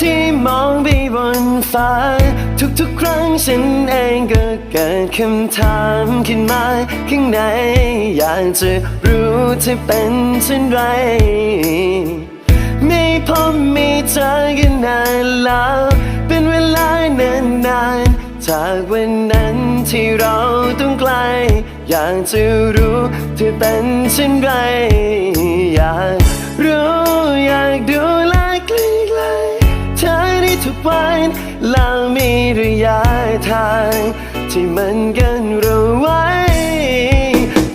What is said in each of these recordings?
ที่มองไปบนฟ้า ทุกๆ ครั้งฉันเองก็เกิดคำถามขึ้นมาข้างใน อยากจะรู้เธอเป็นเช่นไร ไม่พบม่เจอกันนานแล้ว เป็นเวลานานนานๆจากวันนั้นที่เราต้องไกล อยากจะรู้เธอเป็นเช่นไรอยาก ทางที่มันกันเราไว้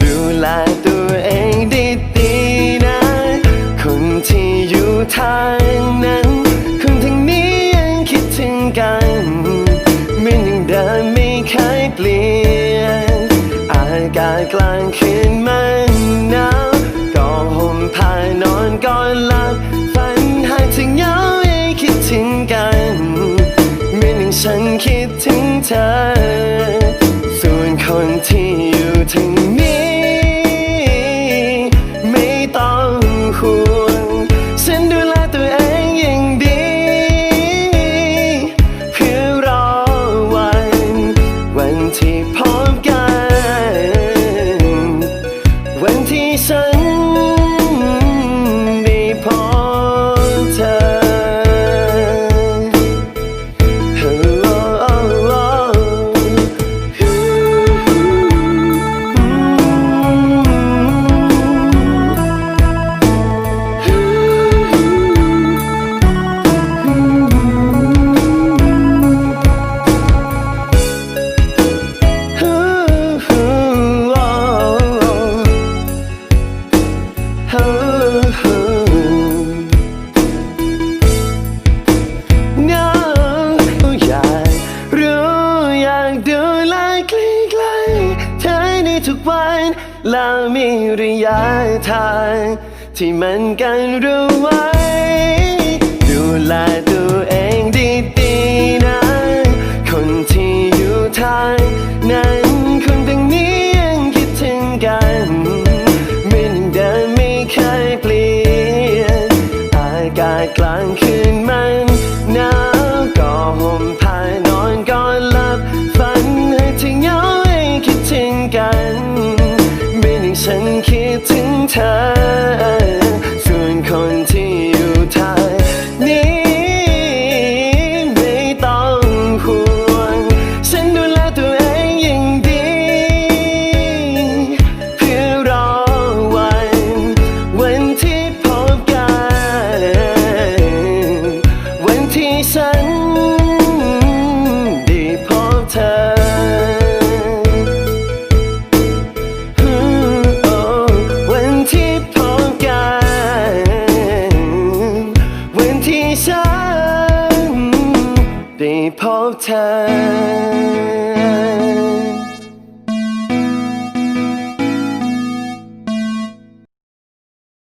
ดูแลตัวเองดีๆนะ คนที่อยู่ทางนั้น คนทางนี้ยังคิดถึงกันมือนย่างเดิมไม่เคยเปลี่ยน อากาศกลางคืนมันหนาวก็ห่มผ้านอนก่อนหลับ คิดถึงเธอ ส่วนคนที่อยู่ทางนี้ ไม่ต้องห่วงฉันดูแลตัวเองอย่างดี เพื่อรอวัน วันที่พอากดูแลใกล้ๆเธอในทุกวันแล้วมีระยะทางที่มันกันรู้ไว้ ดูแลตัวเองดีๆนะคนที่อยู่ทางนั้นคนตรงนี้ยังคิดถึงกันเหมือนเดิมไม่เคยเปลี่ยนอากาศกลางคืน